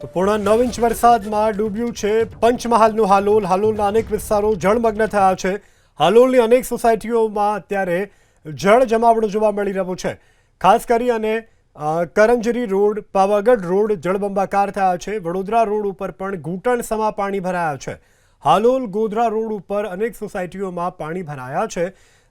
તો પોણા નવ ઇંચ વરસાદમાં ડૂબ્યું છે પંચમહાલનું હાલોલ. હાલોલના અનેક વિસ્તારો જળમગ્ન થયા છે. હાલોલની અનેક સોસાયટીઓમાં અત્યારે જળ જમાવડો જોવા મળી રહ્યો છે. ખાસ કરી અને કરંજરી રોડ, પાવાગઢ રોડ જળબંબાકાર થયા છે. વડોદરા રોડ ઉપર પણ ઘૂંટણ સમા પાણી ભરાયા છે. હાલોલ, ગોધરા રોડ ઉપર અનેક સોસાયટીઓમાં પાણી ભરાયા છે.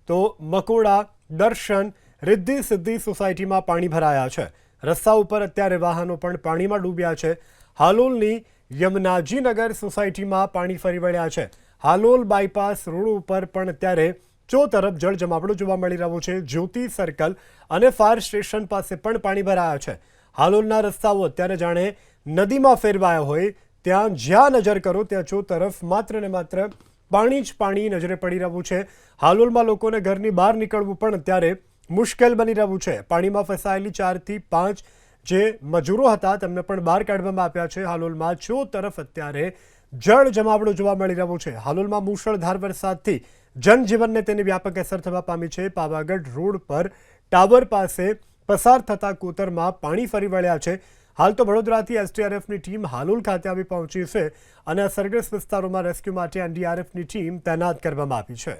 તો મકોડા, દર્શન રિદ્ધિ સિદ્ધિ સોસાયટીમાં પાણી ભરાયા છે. રસ્તા ઉપર અત્યારે વાહનો પણ પાણીમાં ડૂબ્યા છે. હાલોલની યમનાજીનગર સોસાયટીમાં પાણી ફરી વળ્યા છે. હાલોલ બાયપાસ રોડ ઉપર પણ અત્યારે ચો તરફ જળ જમાવડો જોવા મળી રહ્યો છે. જ્યોતિ સર્કલ અને ફાયર સ્ટેશન પાસે પણ પાણી ભરાયા છે. હાલોલના રસ્તાઓ અત્યારે જાણે નદીમાં ફેરવાયા હોય. ત્યાં જ્યાં નજર કરો ત્યાં ચો તરફ માત્ર ને માત્ર પાણી જ પાણી નજરે પડી રહ્યું છે. હાલોલમાં લોકોને ઘરની બહાર નીકળવું પણ અત્યારે મુશ્કેલ બની રહ્યું છે. પાણીમાં ફસાયેલી ચારથી પાંચ જે મજૂરો હતા, તેમને પણ બહાર કાઢવામાં આપ્યા છે. હાલોલમાં છો તરફ અત્યારે જળ જમાવડો જોવા મળી રહ્યો છે. હાલોલમાં મુશળધાર વરસાદથી જનજીવનને તેની વ્યાપક અસર થવા પામી છે. પાવાગઢ રોડ પર ટાવર પાસે પસાર થતા કોતરમાં પાણી ફરી વળ્યા છે. હાલ તો વડોદરાથી એસટીઆરએફની ટીમ હાલોલ ખાતે આવી પહોંચી છે અને અસરગ્રસ્ત વિસ્તારોમાં રેસ્ક્યુ માટે એનડીઆરએફની ટીમ તૈનાત કરવામાં આવી છે.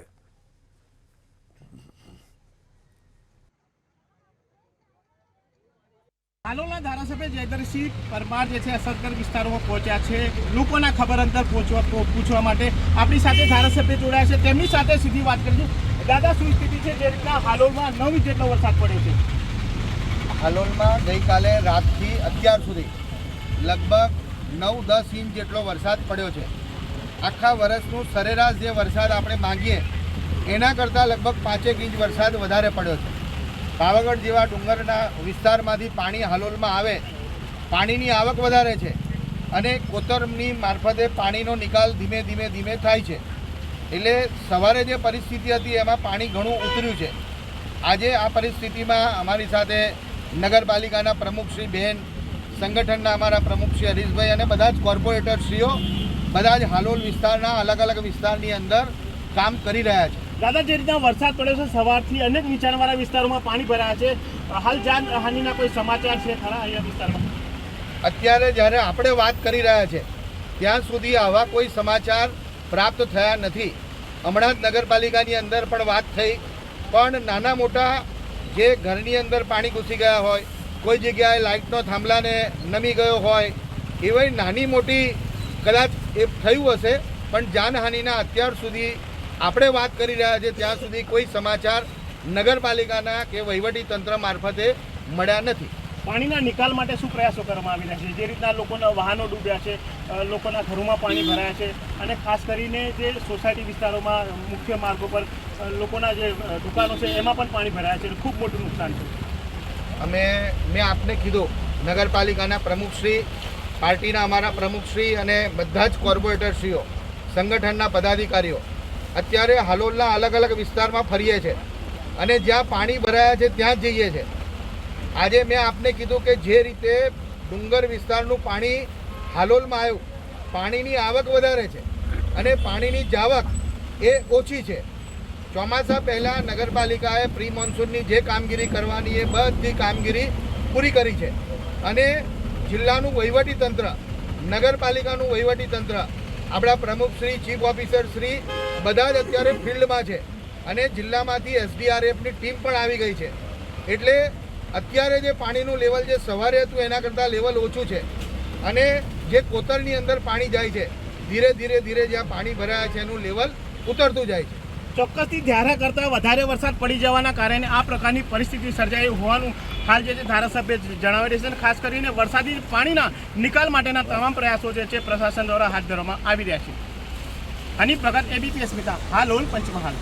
હાલોલના ધારાસભ્ય જયદ્રસિંહ પરમાર જે છે અસરગ્રસ્ત વિસ્તારોમાં પહોંચ્યા છે. લોકોના ખબર અંતર પહોંચવા પૂછવા માટે આપણી સાથે ધારાસભ્ય જોડાયા છે. તેમની સાથે સીધી વાત કરીશું. દાદા, શું સ્થિતિ છે? જે રીતના હાલોલમાં નવ ઇંચ જેટલો વરસાદ પડ્યો છે. હાલોલમાં ગઈકાલે રાતથી અત્યાર સુધી લગભગ નવ દસ ઇંચ જેટલો વરસાદ પડ્યો છે. આખા વર્ષનું સરેરાશ જે વરસાદ આપણે માંગીએ, એના કરતાં લગભગ પાંચેક ઇંચ વરસાદ વધારે પડ્યો છે. પાવાગઢ જેવા ડુંગરના વિસ્તારમાંથી પાણી હાલોલમાં આવે, પાણીની આવક વધારે છે અને કોતરની મારફતે પાણીનો નિકાલ ધીમે ધીમે ધીમે થાય છે. એટલે સવારે જે પરિસ્થિતિ હતી એમાં પાણી ઘણું ઉતર્યું છે. આજે આ પરિસ્થિતિમાં અમારી સાથે નગરપાલિકાના પ્રમુખ શ્રી બહેન સંગઠનના અમારા પ્રમુખ શ્રી હરીશભાઈ અને બધા જ કોર્પોરેટરશ્રીઓ બધા જ હાલોલ વિસ્તારના અલગ અલગ વિસ્તારની અંદર કામ કરી રહ્યા છે. દાદા, જે રીતના વરસાદ પડ્યો છે સવારથી અનેક નીચાણવાળા વિસ્તારોમાં પાણી ભરાયા છે. હાલ જાન હાનિના કોઈ સમાચાર છે ખરા અહીંયા વિસ્તારમાં? અત્યારે જ્યારે આપણે વાત કરી રહ્યા છે, ત્યાં સુધી આવા કોઈ સમાચાર પ્રાપ્ત થયા નથી. હમણાં જ નગરપાલિકાની અંદર પણ વાત થઈ, પણ નાના મોટા જે ઘરની અંદર પાણી ઘૂસી ગયા હોય, કોઈ જગ્યાએ લાઇટનો થાંભલાને નમી ગયો હોય એવી નાની મોટી કદાચ એ થયું હશે, પણ જાનહાનિના અત્યાર સુધી આપણે વાત કરી રહ્યા છે ત્યાં સુધી કોઈ સમાચાર નગરપાલિકાના કે વહીવટી તંત્ર મારફતે મળ્યા નથી. પાણીના નિકાલ માટે શું પ્રયાસો કરવામાં આવી રહ્યા છે? જે રીતના લોકોના વાહનો ડૂબ્યા છે લોકોના ઘરોમાં પાણી ભરાયા છે અને ખાસ કરીને જે સોસાયટી વિસ્તારોમાં મુખ્ય માર્ગો પર લોકોના જે દુકાનો છે એમાં પણ પાણી ભરાયા છે ખૂબ મોટું નુકસાન છે. અમે મેં આપને કીધું નગરપાલિકાના પ્રમુખશ્રી પાર્ટીના અમારા પ્રમુખશ્રી અને બધા જ કોર્પોરેટરશ્રીઓ સંગઠનના પદાધિકારીઓ અત્યારે હાલોલના અલગ અલગ વિસ્તારમાં ફરીએ છે. અને જ્યાં પાણી ભરાયા છે, ત્યાં જ જઈએ છે. આજે મેં આપને કીધું કે જે રીતે ડુંગર વિસ્તારનું પાણી હાલોલમાં આવ્યું, પાણીની આવક વધારે છે અને પાણીની જાવક એ ઓછી છે. ચોમાસા પહેલાં નગરપાલિકાએ પ્રી મોન્સૂનની જે કામગીરી કરવાની એ બધી કામગીરી પૂરી કરી છે. અને જિલ્લાનું વહીવટી તંત્ર નગરપાલિકાનું વહીવટી તંત્ર આપણા પ્રમુખ શ્રી, ચીફ ઓફિસર શ્રી બધા જ અત્યારે ફિલ્ડમાં છે અને જિલ્લામાંથી એસડીઆરએફની ટીમ પણ આવી ગઈ છે. એટલે અત્યારે જે પાણીનું લેવલ જે સવારે હતું એના કરતાં લેવલ ઓછું છે. અને જે કોતરની અંદર પાણી જાય છે, ધીરે ધીરે ધીરે જ્યાં પાણી ભરાયા છે એનું લેવલ ઉતરતું જાય છે. ચોક્કસથી ધારા કરતાં વધારે વરસાદ પડી જવાના કારણે આ પ્રકારની પરિસ્થિતિ સર્જાઈ હોવાનું હાલ જે ધારાસભ્ય જણાવી રહ્યા છે ખાસ કરીને વરસાદી પાણીના નિકાલ માટેના તમામ પ્રયાસો જે છે પ્રશાસન દ્વારા હાથ ધરવામાં આવી રહ્યા છે. હની પ્રગત એબીપી અસ્મિતા હાલ હોલ પંચમહાલ.